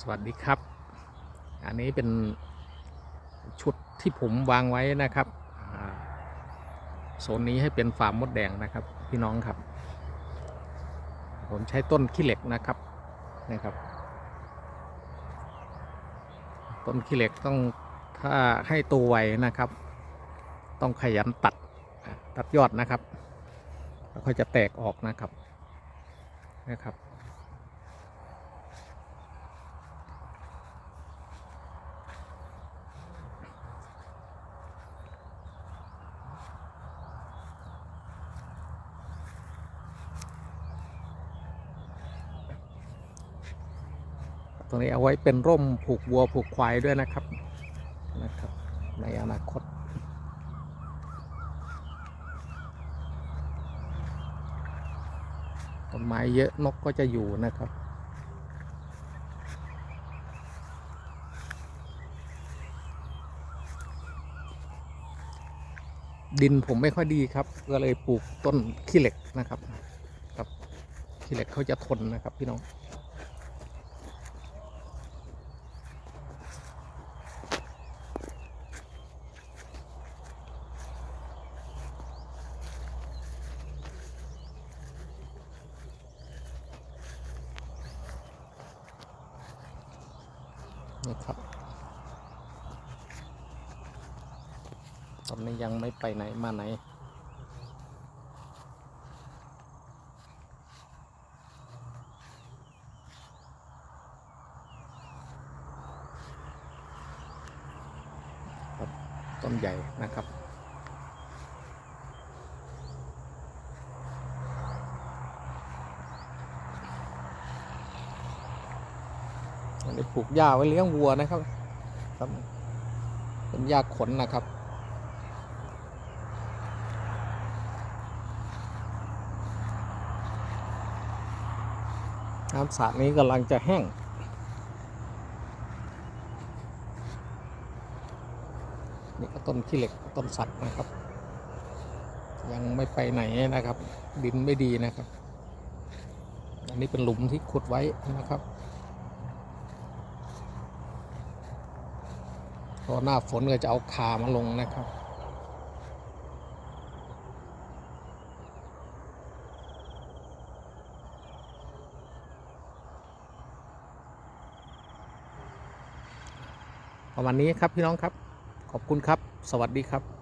สวัสดีครับ อันนี้เป็นชุดที่ผมวางไว้นะครับโซนนี้ให้เป็นฟาร์มมดแดงนะครับพี่น้องครับ ผมใช้ต้นขี้เหล็กนะครับนะครับ ต้นขี้เหล็กต้องถ้าให้โตไวนะครับ ต้องขยันตัดตัดยอดนะครับ แล้วค่อยจะแตกออกนะครับนะครับ ตรงนี้เอาไว้เป็นร่มผูกวัวผูกควายด้วยนะครับนะครับ ในอนาคต ต้นไม้เยอะนกก็จะอยู่นะครับดินผมไม่ค่อยดีครับ ก็เลยปลูกต้นขี้เหล็กนะครับ ครับขี้เหล็กเขาจะทนนะครับพี่น้อง นี่ครับ ตอนนี้ยังไม่ไปไหนมาไหน ต้นใหญ่นะครับ อันนี้ปลูกหญ้าไว้เลี้ยงวัวนะครับ ครับ เป็นหญ้าขนนะครับน้ำสระนี้กำลังจะแห้ง นี่ก็ต้นขี้เหล็กต้นสักนะครับ ยังไม่ไปไหนนะครับ ดินไม่ดีนะครับ อันนี้เป็นหลุมที่ขุดไว้นะครับ พอหน้าฝนก็จะเอาคามาลงนะครับประมาณนี้ครับพี่น้องครับ ขอบคุณครับ สวัสดีครับ